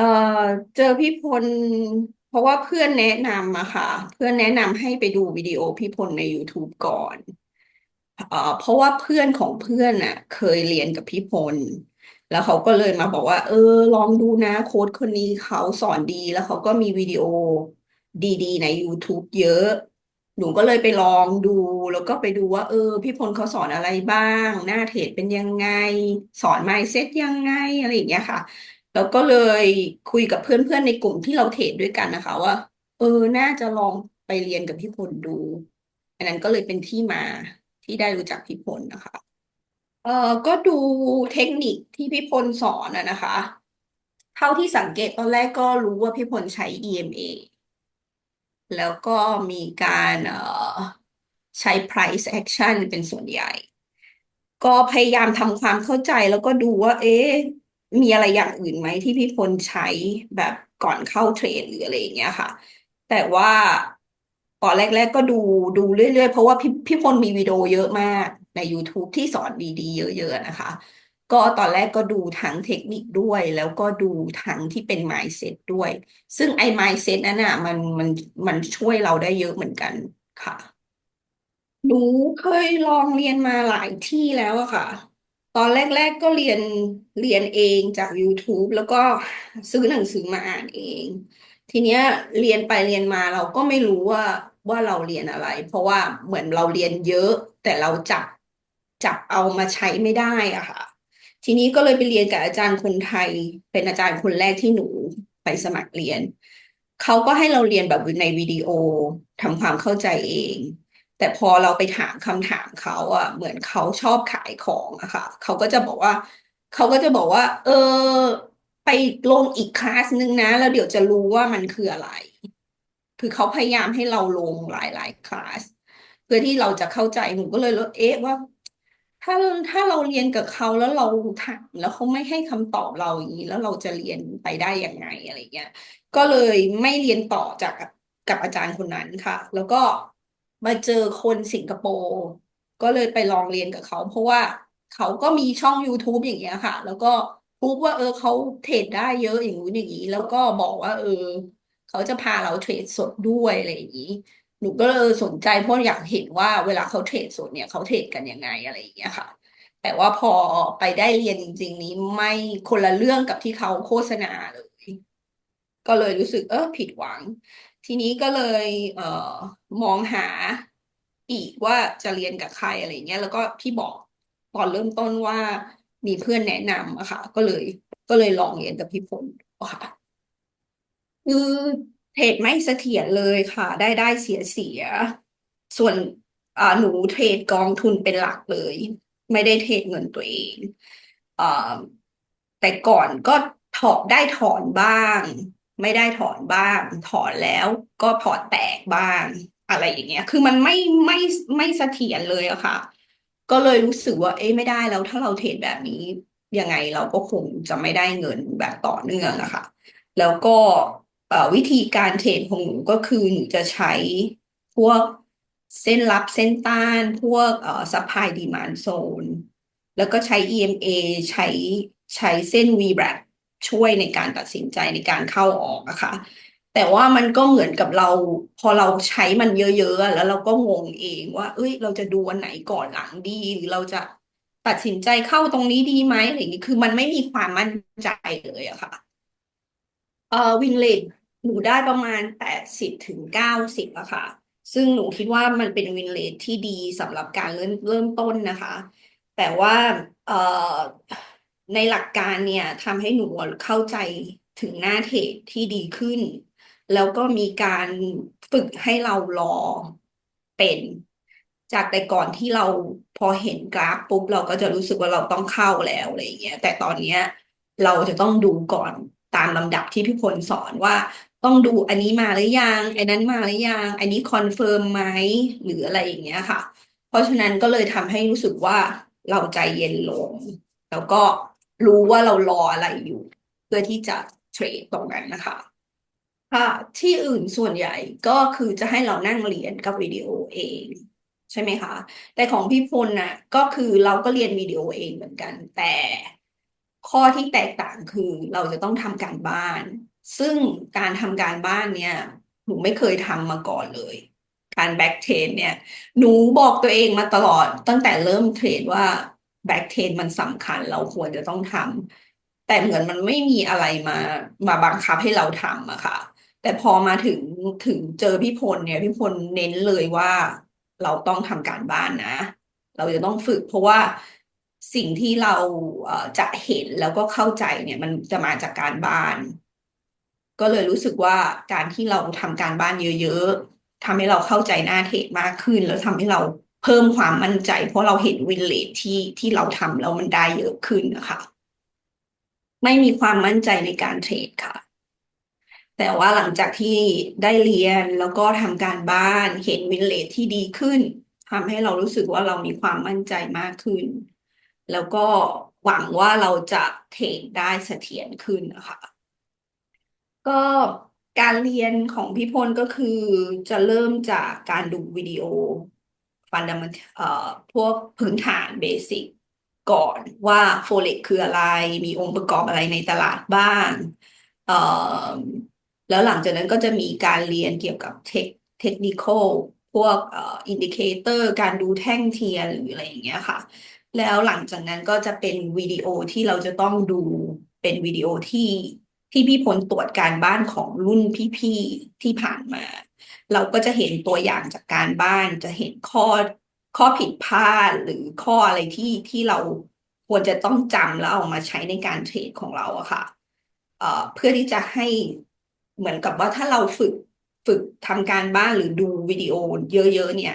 เอ่อเจอพี่พล เพราะว่าเพื่อนแนะนำอะค่ะ เพื่อนแนะนำให้ไปดูวิดีโอพี่พลใน YouTube ก่อนเอ่อเพราะว่าเพื่อนของเพื่อนอะเคยเรียนกับพี่พล แล้วเขาก็เลยมาบอกว่า เออ ลองดูนะโค้ชคนนี้เขาสอนดีแล้วเขาก็มีวิดีโอดีๆ ใน YouTube เยอะ หนูก็เลยไปลองดู แล้วก็ไปดูว่า เออ พี่พลเขาสอนอะไรบ้าง หน้าเทรดเป็นยังไง สอน mindset ยังไงอะไรอย่างเงี้ยค่ะ แล้วก็เลยคุยกับเพื่อนๆในกลุ่มที่เราเทรดด้วยกันนะคะ ว่า เออ น่าจะลองไปเรียนกับพี่พลดู อันนั้นก็เลยเป็นที่มาที่ได้รู้จักพี่พลนะคะ เออก็ดูเทคนิคที่พี่พลสอนอะนะคะ เท่าที่สังเกตตอนแรกก็รู้ว่าพี่พลใช้ EMA แล้วก็มีการเอ่อใช้ price action เป็นส่วนใหญ่ ก็พยายามทำความเข้าใจแล้วก็ดูว่า เอ๊ะ มีอะไรอย่างอื่นไหมที่พี่พลใช้แบบก่อนเข้าเทรดหรืออะไรอย่างเงี้ยค่ะ แต่ว่าตอนแรก ๆ ก็ดูดูเรื่อย ๆ เพราะว่าพี่พี่พลมีวิดีโอเยอะมากใน YouTube ที่สอนดีๆ เยอะ ๆ นะคะ ก็ตอนแรกก็ดูทั้งเทคนิคด้วย แล้วก็ดูทั้งที่เป็น mindset ด้วย ซึ่งไอ้ mindset นั้นน่ะมันมันมันช่วยเราได้เยอะเหมือนกันค่ะ หนูเคยลองเรียนมาหลายที่แล้วอะค่ะ ตอนแรก ๆ ก็เรียนเรียนเองจาก YouTube แล้วก็ซื้อหนังสือมาอ่านเอง ทีเนี้ยเรียนไปเรียนมาเราก็ไม่รู้ว่าว่าเราเรียนอะไร เพราะว่าเหมือนเราเรียนเยอะ แต่เราจับจับเอามาใช้ไม่ได้อะค่ะ ทีนี้ก็เลยไปเรียนกับอาจารย์คนไทย เป็นอาจารย์คนแรกที่หนูไปสมัครเรียน เขาก็ให้เราเรียนแบบในวิดีโอทำความเข้าใจเอง แต่พอเราไปถามคำถามเขาอะเหมือนเขาชอบขายของอะค่ะเขาก็จะบอกว่า เขาก็จะบอกว่า เออ ไปลงอีกคลาสนึงนะ แล้วเดี๋ยวจะรู้ว่ามันคืออะไร คือเขาพยายามให้เราลงหลายๆคลาสเพื่อที่เราจะเข้าใจหนูก็เลยลดเอ๊ะว่า ถ้าถ้าเราเรียนกับเขาแล้วเราถามแล้วเขาไม่ให้คำตอบเราอย่างนี้แล้วเราจะเรียนไปได้ยังไงอะไรเงี้ยก็เลยไม่เรียนต่อจากกับอาจารย์คนนั้นค่ะ แล้วก็ มาเจอคนสิงคโปร์ก็เลยไปลองเรียนกับเขา เพราะว่าเขาก็มีช่อง YouTube อย่างเงี้ยค่ะ แล้วก็พูดว่า เออเขาเทรดได้เยอะอย่างนู้นอย่างนี้ แล้วก็บอกว่า เออ เขาจะพาเราเทรดสดด้วยอะไรอย่างนี้หนูก็เลยสนใจเพราะอยากเห็นว่าเวลาเขาเทรดสดเนี่ยเขาเทรดกันยังไงอะไรอย่างเงี้ยค่ะ แต่ว่าพอไปได้เรียนจริง ๆ นี้ไม่คนละเรื่องกับที่เขาโฆษณาเลย ก็เลยรู้สึกเออผิดหวัง ทีนี้ก็เลย เออ มองหาอีกว่าจะเรียนกับใครอะไรเงี้ย แล้วก็ที่บอกตอนเริ่มต้นว่ามีเพื่อนแนะนำอะค่ะ ก็เลย ก็เลยลองเรียนกับพี่พลค่ะคือเทรดไม่เสถียรเลยค่ะ ได้ได้เสียเสีย ส่วนอ่าหนูเทรดกองทุนเป็นหลักเลย ไม่ได้เทรดเงินตัวเองอ่าแต่ก่อนก็ถอนได้ถอนบ้าง ไม่ได้ถอนบ้าง ถอนแล้วก็พอร์ตแตกบ้าง อะไรอย่างเงี้ย คือมันไม่ไม่ไม่เสถียรเลยอะค่ะ ก็เลยรู้สึกว่า เอ๊ะไม่ได้แล้วถ้าเราเทรดแบบนี้ยังไงเราก็คงจะไม่ได้เงินแบบต่อเนื่องอะค่ะ แล้วก็วิธีการเทรดของหนูก็คือหนูจะใช้พวกเส้นรับเส้นต้าน พวกเอ่อ supply demand zone แล้วก็ใช้ EMA ใช้ใช้เส้น VWAP ช่วยในการตัดสินใจในการเข้าออกอะค่ะ แต่ว่ามันก็เหมือนกับเรา พอเราใช้มันเยอะๆอะแล้วเราก็งงเองว่า เอ้ย เราจะดูอันไหนก่อนหลังดี หรือเราจะตัดสินใจเข้าตรงนี้ดีไหมอะไรอย่างนี้คือมันไม่มีความมั่นใจเลยอะค่ะเอ่อวินเลทหนูได้ประมาณแปดสิบถึงเก้าสิบอะค่ะ ซึ่งหนูคิดว่ามันเป็นวินเลทที่ดีสำหรับการเริ่มเริ่มต้นนะคะ แต่ว่าเอ่อในหลักการเนี่ยทำให้หนูเข้าใจถึงหน้าเทรดที่ดีขึ้น แล้วก็มีการฝึกให้เรารอเป็น จากแต่ก่อนที่เราพอเห็นกราฟปุ๊บเราก็จะรู้สึกว่าเราต้องเข้าแล้วอะไรอย่างเงี้ยแต่ตอนเนี้ยเราจะต้องดูก่อนตามลำดับที่พี่พลสอนว่าต้องดูอันนี้มาหรือยังไอ้นั้นมาหรือยังอันนี้คอนเฟิร์มไหมหรืออะไรอย่างเงี้ยค่ะ เพราะฉะนั้นก็เลยทำให้รู้สึกว่าเราใจเย็นลง แล้วก็รู้ว่าเรารออะไรอยู่ เพื่อที่จะเทรดตรงนั้นนะคะ ค่ะที่อื่นส่วนใหญ่ก็คือจะให้เรานั่งเรียนกับวิดีโอเอง ใช่ไหมคะ แต่ของพี่พลน่ะ ก็คือเราก็เรียนวิดีโอเองเหมือนกัน แต่ข้อที่แตกต่างคือเราจะต้องทำการบ้าน ซึ่งการทำการบ้านเนี่ยหนูไม่เคยทำมาก่อนเลย การแบ็กเทรดเนี่ย หนูบอกตัวเองมาตลอดตั้งแต่เริ่มเทรดว่าแบ็กเทรดมันสำคัญเราควรจะต้องทำแต่เหมือนมันไม่มีอะไรมามาบังคับให้เราทำอะค่ะ แต่พอมาถึงถึงเจอพี่พลเนี่ยพี่พลเน้นเลยว่าเราต้องทำการบ้านนะ เราจะต้องฝึกเพราะว่าสิ่งที่เราจะเห็นแล้วก็เข้าใจเนี่ย มันจะมาจากการบ้าน ก็เลยรู้สึกว่าการที่เราทำการบ้านเยอะๆทำให้เราเข้าใจหน้าเทรดมากขึ้น แล้วทำให้เราเพิ่มความมั่นใจ เพราะเราเห็นวินเลทที่ที่เราทำแล้วมันได้เยอะขึ้นนะคะ ไม่มีความมั่นใจในการเทรดค่ะ แต่ว่าหลังจากที่ได้เรียนแล้วก็ทำการบ้านเห็นวินเลทที่ดีขึ้นทำให้เรารู้สึกว่าเรามีความมั่นใจมากขึ้น แล้วก็หวังว่าเราจะเทรดได้เสถียรขึ้นนะคะก็การเรียนของพี่พลก็คือจะเริ่มจากการดูวิดีโอฟันดัมเอ่อพวกพื้นฐานเบสิกก่อนว่าโฟเร็กคืออะไร มีองค์ประกอบอะไรในตลาดบ้างเอ่อ แล้วหลังจากนั้นก็จะมีการเรียนเกี่ยวกับเทคเทคนิคอลพวกเอ่ออินดิเคเตอร์การดูแท่งเทียนหรืออะไรอย่างเงี้ยค่ะ แล้วหลังจากนั้นก็จะเป็นวิดีโอที่เราจะต้องดูเป็นวิดีโอที่ที่พี่พลตรวจการบ้านของรุ่นพี่ๆที่ผ่านมา เราก็จะเห็นตัวอย่างจากการบ้านจะเห็นข้อข้อผิดพลาดหรือข้ออะไรที่ที่เราควรจะต้องจำแล้วเอามาใช้ในการเทรดของเราอะค่ะเอ่อเพื่อที่จะให้ เหมือนกับว่าถ้าเราฝึกฝึกทำการบ้านหรือดูวิดีโอเยอะๆเนี่ย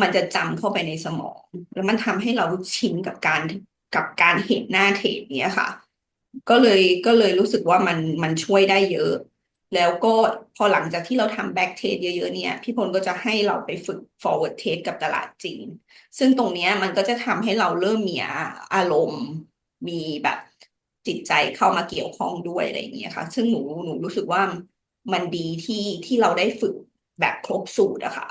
มันจะจำเข้าไปในสมอง แล้วมันทำให้เราชินกับการกับการเห็นหน้าเทรดเนี้ยค่ะ ก็เลยก็เลยรู้สึกว่ามันมันช่วยได้เยอะ แล้วก็พอหลังจากที่เราทำแบ็กเทรดเยอะๆเนี่ย พี่พลก็จะให้เราไปฝึก forward trade กับตลาดจริงซึ่งตรงเนี้ยมันก็จะทำให้เราเริ่มมีอารมณ์มีแบบจิตใจเข้ามาเกี่ยวข้องด้วยอะไรอย่างเงี้ยค่ะ ซึ่งหนูหนูรู้สึกว่า มันดีที่ที่เราได้ฝึกแบบครบสูตรอะค่ะ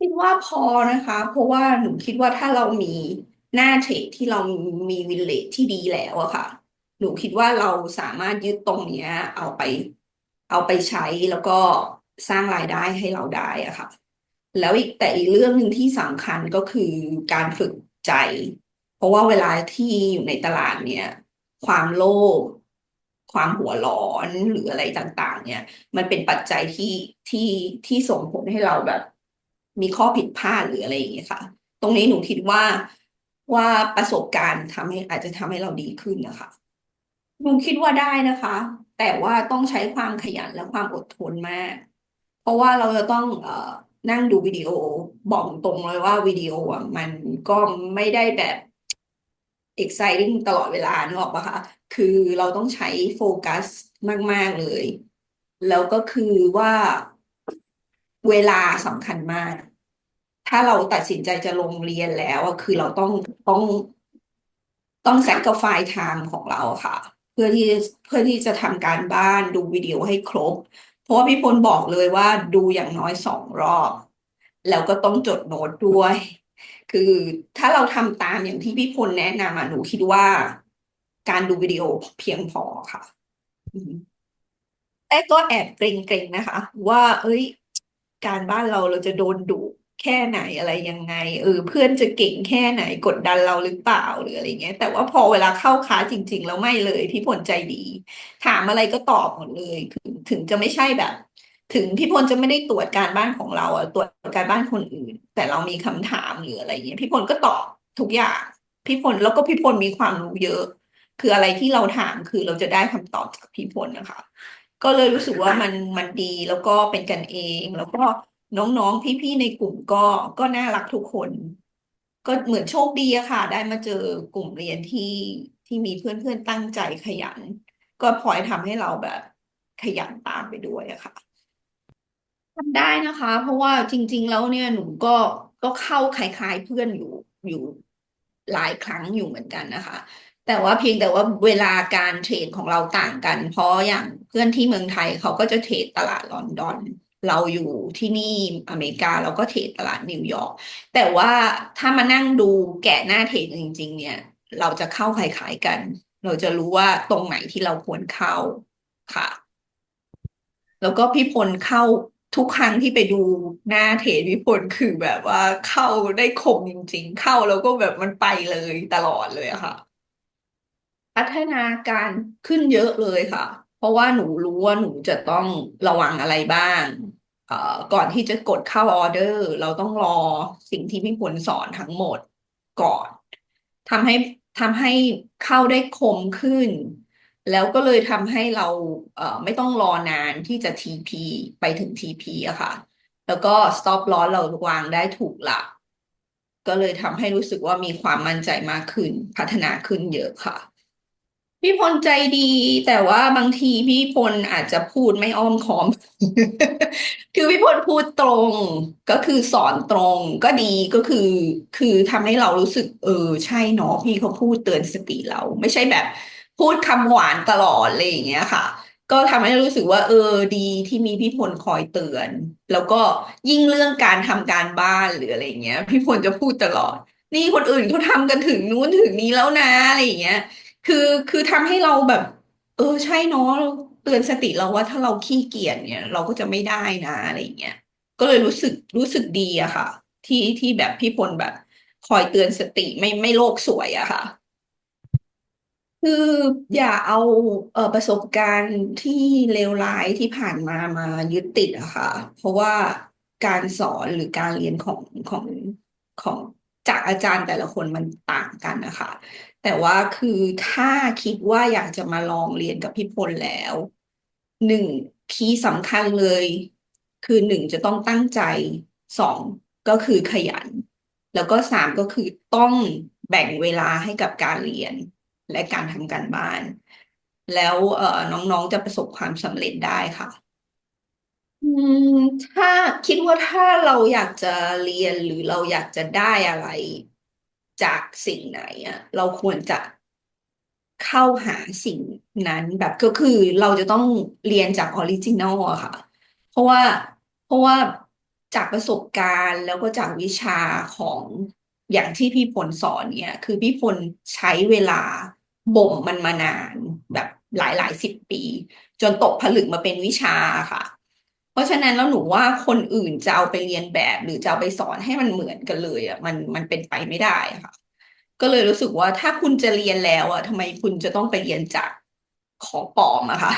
คิดว่าพอนะคะ เพราะว่าหนูคิดว่าถ้าเรามีหน้าเทรดที่เรามีวินเลทที่ดีแล้วอะค่ะ หนูคิดว่าเราสามารถยึดตรงเนี้ย เอาไป เอาไปใช้แล้วก็สร้างรายได้ให้เราได้อะค่ะ แล้วอีกแต่อีกเรื่องหนึ่งที่สำคัญก็คือการฝึกใจ เพราะว่าเวลาที่อยู่ในตลาดเนี่ย ความโลภ ความหัวร้อนหรืออะไรต่าง ๆ เนี่ย มันเป็นปัจจัยที่ที่ที่ส่งผลให้เราแบบ มีข้อผิดพลาดหรืออะไรอย่างเงี้ยค่ะ ตรงนี้หนูคิดว่าว่าประสบการณ์ทำให้อาจจะทำให้เราดีขึ้นนะคะหนูคิดว่าได้นะคะ แต่ว่าต้องใช้ความขยันและความอดทนมาก เพราะว่าเราจะต้องเอ่อนั่งดูวิดีโอบอกตรงเลยว่าวิดีโออะมันก็ไม่ได้แบบ exciting ตลอดเวลานึกออกปะคะคือเราต้องใช้โฟกัสมาก ๆ เลย แล้วก็คือว่าเวลาสำคัญมาก ถ้าเราตัดสินใจจะลงเรียนแล้วคือเราต้องต้องต้อง sacrifice time ของเราค่ะ เพื่อที่เพื่อที่จะทำการบ้านดูวิดีโอให้ครบ เพราะว่าพี่พลบอกเลยว่าดูอย่างน้อยสองรอบ แล้วก็ต้องจดโน้ตด้วย คือถ้าเราทำตามอย่างที่พี่พลแนะนำอะหนูคิดว่า การดูวิดีโอเพียงพอค่ะแต่ก็แอบเกรงๆนะคะ ว่า เอ้ย การบ้านเราเราจะโดนดุแค่ไหนอะไรยังไง เออ เพื่อนจะเก่งแค่ไหนกดดันเราหรือเปล่าหรืออะไรเงี้ย แต่ว่าพอเวลาเข้าคลาสจริง ๆ แล้วไม่เลยพี่พลใจดี ถามอะไรก็ตอบหมดเลยถึงจะไม่ใช่แบบ ถึงพี่พลจะไม่ได้ตรวจการบ้านของเราอะตรวจการบ้านคนอื่น แต่เรามีคำถามหรืออะไรเงี้ยพี่พลก็ตอบทุกอย่าง พี่พลแล้วก็พี่พลมีความรู้เยอะ คืออะไรที่เราถามคือเราจะได้คำตอบจากพี่พลนะคะ ก็เลยรู้สึกว่ามันมันดีแล้วก็เป็นกันเอง แล้วก็น้องๆพี่ๆในกลุ่มก็ก็น่ารักทุกคน ก็เหมือนโชคดีอะค่ะ ได้มาเจอกลุ่มเรียนที่ที่มีเพื่อนๆตั้งใจขยัน ก็พลอยทำให้เราแบบขยันตามไปด้วยอะค่ะ ทำได้นะคะ เพราะว่าจริง ๆ แล้วเนี่ยหนูก็ก็เข้าคล้ายๆเพื่อนอยู่อยู่หลายครั้งอยู่เหมือนกันนะคะ แต่ว่าเพียงแต่ว่าเวลาการเทรดของเราต่างกัน เพราะอย่างเพื่อนที่เมืองไทยเขาก็จะเทรดตลาดลอนดอน เราอยู่ที่นี่อเมริกาเราก็เทรดตลาดนิวยอร์กแต่ว่าถ้ามานั่งดูแกะหน้าเทรดจริง ๆ เนี่ย เราจะเข้าคล้ายๆกัน เราจะรู้ว่าตรงไหนที่เราควรเข้าค่ะ แล้วก็พี่พลเข้า ทุกครั้งที่ไปดูหน้าเทรดพี่พลคือแบบว่าเข้าได้คมจริง ๆ เข้าแล้วก็แบบมันไปเลยตลอดเลยอะค่ะ พัฒนาการขึ้นเยอะเลยค่ะ เพราะว่าหนูรู้ว่าหนูจะต้องระวังอะไรบ้างเอ่อก่อนที่จะกดเข้าออเดอร์ เราต้องรอสิ่งที่พี่พลสอนทั้งหมดก่อนทำให้ทำให้เข้าได้คมขึ้น แล้วก็เลยทำให้เราเอ่อไม่ต้องรอนานที่จะ TP ไปถึง TP อะค่ะ แล้วก็ stop loss เราวางได้ถูกหลัก ก็เลยทำให้รู้สึกว่ามีความมั่นใจมากขึ้น พัฒนาขึ้นเยอะค่ะ พี่พลใจดี แต่ว่าบางทีพี่พลอาจจะพูดไม่อ้อมค้อม คือพี่พลพูดตรงก็คือสอนตรงก็ดีก็คือ คือทำให้เรารู้สึก เออ ใช่เนาะพี่เขาพูดเตือนสติเรา ไม่ใช่แบบ พูดคำหวานตลอดอะไรอย่างเงี้ยค่ะ ก็ทำให้รู้สึกว่า เออดีที่มีพี่พลคอยเตือน แล้วก็ยิ่งเรื่องการทำการบ้านหรืออะไรอย่างเงี้ย พี่พลจะพูดตลอด นี่คนอื่นเขาทำกันถึงนู้นถึงนี้แล้วนะอะไรอย่างเงี้ย คือคือทำให้เราแบบ เออใช่เนาะเราเตือนสติเราว่าถ้าเราขี้เกียจเนี่ย เราก็จะไม่ได้นะอะไรอย่างเงี้ยก็เลยรู้สึกรู้สึกดีอะค่ะ ที่ที่แบบพี่พลแบบ คอยเตือนสติไม่ไม่โลกสวยอะค่ะ คืออย่าเอาเอ่อประสบการณ์ที่เลวร้ายที่ผ่านมามายึดติดอะค่ะ เพราะว่าการสอนหรือการเรียนของของของจากอาจารย์แต่ละคนมันต่างกันนะคะ แต่ว่าคือถ้าคิดว่าอยากจะมาลองเรียนกับพี่พลแล้วหนึ่งคีย์สำคัญเลย คือหนึ่งจะต้องตั้งใจสองก็คือขยัน แล้วก็สามก็คือต้องแบ่งเวลาให้กับการเรียน และการทำการบ้าน แล้วเอ่อน้องๆจะประสบความสำเร็จได้ค่ะ อืมถ้าคิดว่าถ้าเราอยากจะเรียนหรือเราอยากจะได้อะไรจากสิ่งไหนอะเราควรจะเข้าหาสิ่งนั้นแบบก็คือเราจะต้องเรียนจากออริจินอลอะค่ะ เพราะว่าเพราะว่าจากประสบการณ์แล้วก็จากวิชาของอย่างที่พี่พลสอนเนี่ย คือพี่พลใช้เวลา บ่มมันมานานแบบหลายหลายสิบปี จนตกผลึกมาเป็นวิชาค่ะ เพราะฉะนั้นแล้วหนูว่าคนอื่นจะเอาไปเรียนแบบ หรือจะเอาไปสอนให้มันเหมือนกันเลยอะมันมันเป็นไปไม่ได้ค่ะ ก็เลยรู้สึกว่าถ้าคุณจะเรียนแล้วอะทำไมคุณจะต้องไปเรียนจากของปลอมอะค่ะ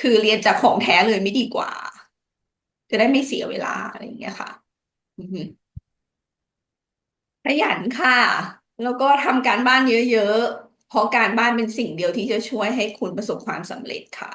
คือเรียนจากของแท้เลยไม่ดีกว่า จะได้ไม่เสียเวลาอะไรอย่างเงี้ยค่ะขยันค่ะ แล้วก็ทำการบ้านเยอะๆ เพราะการบ้านเป็นสิ่งเดียวที่จะช่วยให้คุณประสบความสำเร็จค่ะ